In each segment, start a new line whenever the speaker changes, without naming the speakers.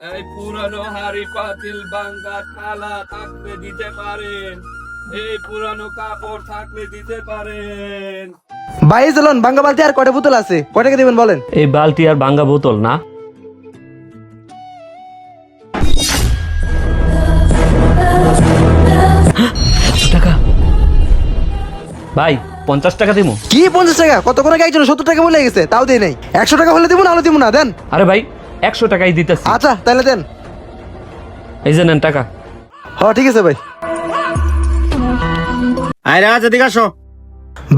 এই পুরানো হাড়ি পাতিল বাঙ্গা থালা থাকলে দিতে পারেন। এই পুরানো কাপড় থাকলে দিতে পারেন।
ভাই চলুন বাঙ্গা বালতি আর কটা বোতল আছে? দিবেন বলেন?
এই বালতি আর ভাঙ্গা বোতল না। টাকা। ভাই পঞ্চাশ টাকা দিমু।
কি পঞ্চাশ টাকা? কত করে একজন সত্তর টাকা বলে গেছে? তাও দেই নাই। একশো টাকা হলে দিব না হলে দিব না দেন।
আরে ভাই একশো টাকাই দিতেছি।
আচ্ছা তাহলে দেন।
এই যে নেন টাকা।
হ ঠিক আছে ভাই।
আয় রাজ এদিকে আসো।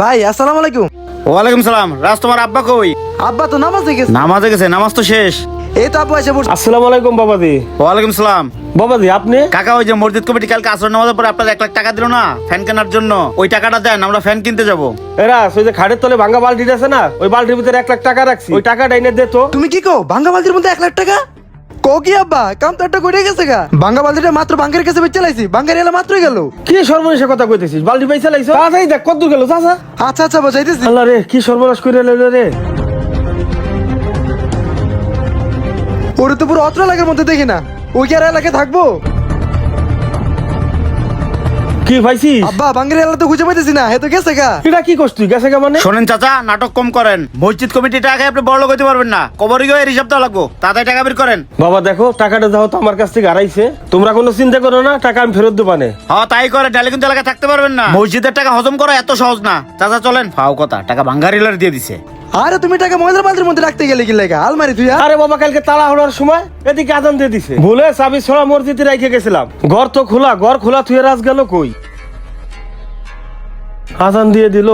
ভাই আসসালামু আলাইকুম।
ওয়ালাইকুম সালাম। রাজ তোমার আব্বা কই?
আব্বা তো নামাজে গেছে।
নামাজে গেছে নামাজ তো শেষ।
এই তো আব্বু এসে পড়ছে।
আসসালামু আলাইকুম বাবাজি।
ওয়ালাইকুম সালাম।
বাবাজি আপনি?
কাকা ওই যে মসজিদ কমিটি কালকে আসর নামাজের পরে আপনার এক লাখ টাকা দিল না? ফ্যান কেনার জন্য। ওই টাকাটা দেন আমরা ফ্যান কিনতে যাব।
এরা ওই যে খাটের তলে ভাঙ্গা বালতি আছে না ওই বালতির ভিতরে এক লাখ টাকা রাখছি। ওই টাকাটা এনে দে তো।
তুমি কি কো ভাঙ্গা বালতির মধ্যে এক লাখ টাকা? কো কি আব্বা কাম তো একটা করে গেছে গা। ভাঙ্গা বালতিটা মাত্র বাঙ্গের কাছে বেচে লাইছি বাঙ্গের এলা মাত্রই গেল।
কি সর্বনাশের কথা কইতেছিস? বালতি পয়সা লাইছো? তাড়াতাড়ি দেখ কত দূর গেল চাচা
আচ্ছা আচ্ছা বোঝাইতেছি
আল্লাহ রে কি সর্বনাশ করে লইল রে।
ওরে তো পুরো অত্র এলাকার মধ্যে দেখি না। ওই কি আর এলাকায় থাকব?
কি পাইছিস
আব্বা বাঙ্গের এলা তো খুঁজে পাইতেছি না। হে তো গেছে গা।
এটা কি করছিস? তুই গেছে কে মানে?
শোনেন চাচা নাটক কম করেন। মসজিদ কমিটি টাকা আপনি বড় হইতে পারবেন না। কবরই গিয়ে হিসাব দেওয়া লাগবো। তাড়াতাড়ি টাকা বের করেন।
বাবা দেখো টাকাটা যাও তো আমার কাছ থেকে হারাইছে। তোমরা কোনো চিন্তা করো না টাকা আমি ফেরত দেবো না
হ্যাঁ তাই করে ডালে কিন্তু এলাকায় থাকতে পারবেন না। মসজিদের টাকা হজম করা এত সহজ না। চাচা চলেন। ফাও কথা টাকা ভাঙ্গারিলার দিয়ে দিছে।
আরে তুমি টাকা ময়দার বালতির মধ্যে রাখতে গেলে কি লেগা? আলমারি তুই
আরে বাবা, কালকে তালা হওয়ার সময় এদিকে আদান দিয়ে দিছে। ভুলে চাবি ছড়া মসজিদে রেখে গেছিলাম। ঘর তো খোলা, ঘর খোলা, তুই রাজ গেল কই? আজান দিয়ে দিল।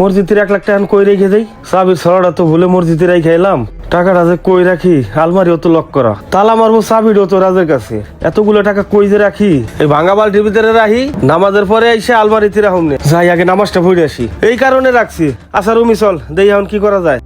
মসজিদের এক লাখ টাকা কই রেখে দেই? চাবি ছড়াটা তো ভুলে মসজিদে রেখে এলাম। টাকাটা যে কই রাখি? আলমারিও তো লক করা। তালা মারবো, চাবিরও তো রাজের কাছে। এতগুলো টাকা কই যে রাখি? এই ভাঙা বালতির ভিতরে রাখি, নামাজের পরে এসে আলমারিতে রাখুন। যাই, আগে নামাজটা পড়ে আসি। এই কারণে রাখছি। আচ্ছা রুমি, চল, দেই এখন কি করা যায়।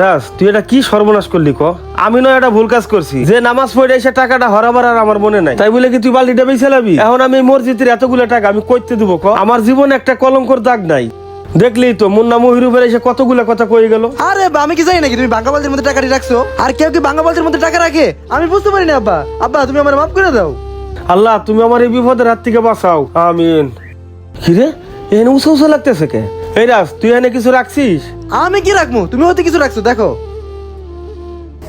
রাজ, তুই এটা কি সর্বনাশ করলি ক? আমি নয় এটা ভুল কাজ করছি। যে নামাজ পড়ে এসে টাকাটা হরাবার আর আমার মনে নাই। তাই বলে কি তুই বালতিটা লাবি? এখন আমি মসজিদের এতগুলো টাকা আমি কইতে দেবো ক? আমার জীবনে একটা কলঙ্কর দাগ নাই। দেখলি তো মুন্না মহিরুবের এসে কতগুলা কথা কই গেল।
আরে বা আমি কি জানি নাকি তুমি বাঙ্গা বালতির মধ্যে টাকাটি রাখছো? আর কেউ কি বাঙ্গা বালতির মধ্যে টাকা রাখে? আমি বুঝতে পারি না আব্বা। আব্বা তুমি আমার মাফ করে দাও।
আল্লাহ তুমি আমার এই বিপদের হাত থেকে বাঁচাও। আমিন। কিরে এখানে উঁচু উঁচু লাগতেছে কে? এই রাজ তুই এনে কিছু রাখছিস?
আমি কি রাখব? তুমি হতে কিছু রাখছো দেখো।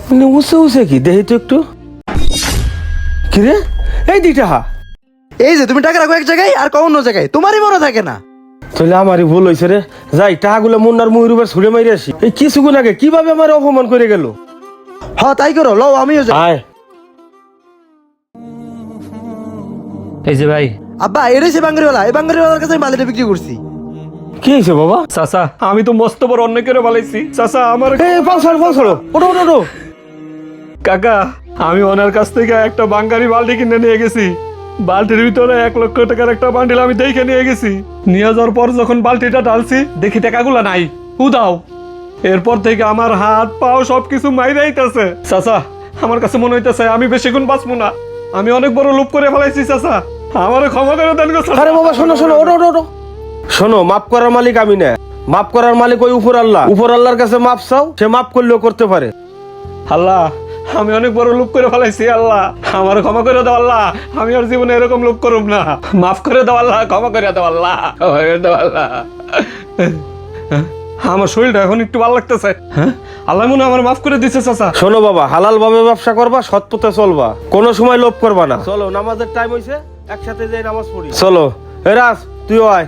মানে উঁচু উঁচে কি? দেখি তো একটু। কিরে এই দিটা হা।
এই যে তুমি টাকা রাখো এক জায়গায় আর অন্য জায়গায়। তোমারই মনে থাকে না।
তাহলে আমারই ভুল হয়েছে রে। যাই টাকাগুলো মুন্নার ময়ূরবার ছুড়ে মারি আসি। এই কিছুক্ষণ আগে কীভাবে আমার অপমান করে গেল?
হ তাই করো লও আমিও যাই।
আয়।
এই যে ভাই।
আব্বা এটাই সে বাঙ্গারিওয়ালা। এই বাঙ্গারিওয়ালার কাছে আমি বালিটা বিক্রি করছি।
কি হয়েছে বাবা?
চাচা আমি তো মস্ত বড় অন্য করে বলাইছি। চাচা আমার
এ পাঁচশো পাঁচশো ওটো ওটো ওটো
কাকা আমি ওনার কাছ থেকে একটা বাঙ্গারি বালতি কিনে নিয়ে গেছি। বালতির ভিতরে এক লক্ষ টাকার একটা বান্ডিল আমি দেখে নিয়ে গেছি। নিয়ে যাওয়ার পর যখন বালতিটা ঢালছি দেখি টাকাগুলো নাই। উদাও। এরপর থেকে আমার হাত পাও সবকিছু মাইরে আইতাছে। চাচা আমার কাছে মনে হইতেছে আমি বেশিক্ষণ বাঁচবো না। আমি অনেক বড় লোভ করে ফেলাইছি চাচা। আমারও ক্ষমা করে দেন গো
আরে বাবা শোনো শোনো ওটো ওটো ওটো শোনো মাফ করার মালিক আমি না। মাফ করার মালিক ওই উপর আল্লাহ। উপর আল্লাহর কাছে মাপ চাও সে মাফ করলেও করতে পারে।
আল্লাহ আমি অনেক বড় লোভ করে ফেলাইছি আল্লাহ। আমার ক্ষমা করে দাও আল্লাহ। আমি আর জীবনে এরকম লোভ করুম না। মাফ করে দাও আল্লাহ। ক্ষমা করে দাও আল্লাহ। ক্ষমা করে দাও আল্লাহ। আমার শরীরটা এখন একটু ভালো লাগতেছে। হ্যাঁ? আল্লাহ মনে আমার মাফ করে দিচ্ছে চাচা।
শোনো বাবা হালাল ভাবে ব্যবসা করবা সৎ পথে চলবা। কোনো সময় লোভ করবা না। চলো নামাজের টাইম হইছে একসাথে যাই নামাজ পড়ি। চলো। এ রাজ তুইও আয়।